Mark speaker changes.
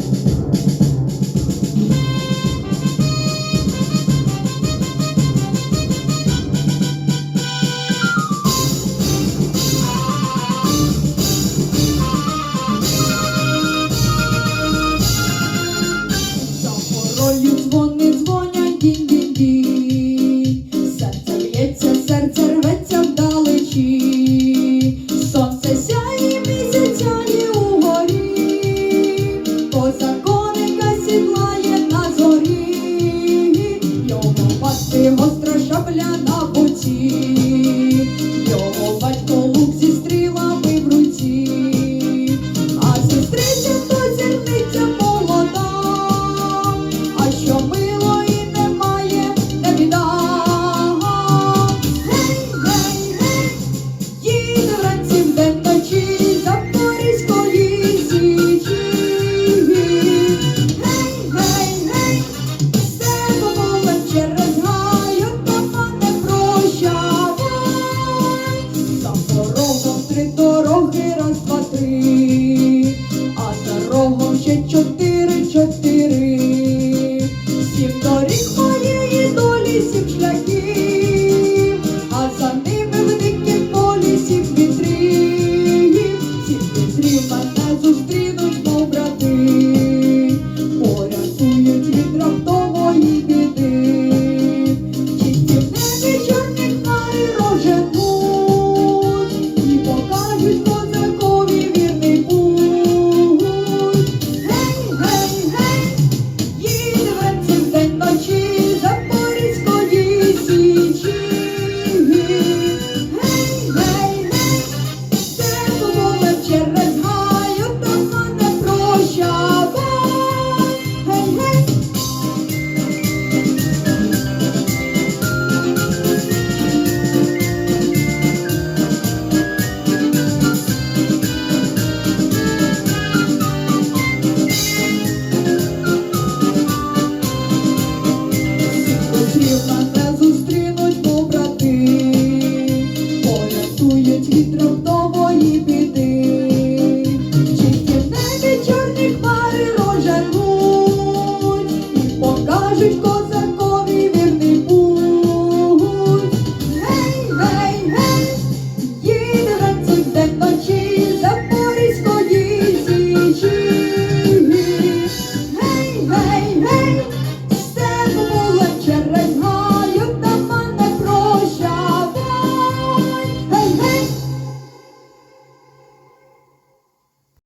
Speaker 1: thank you від раптової чисті в небі чорні хмари розжарнуть і покажуть.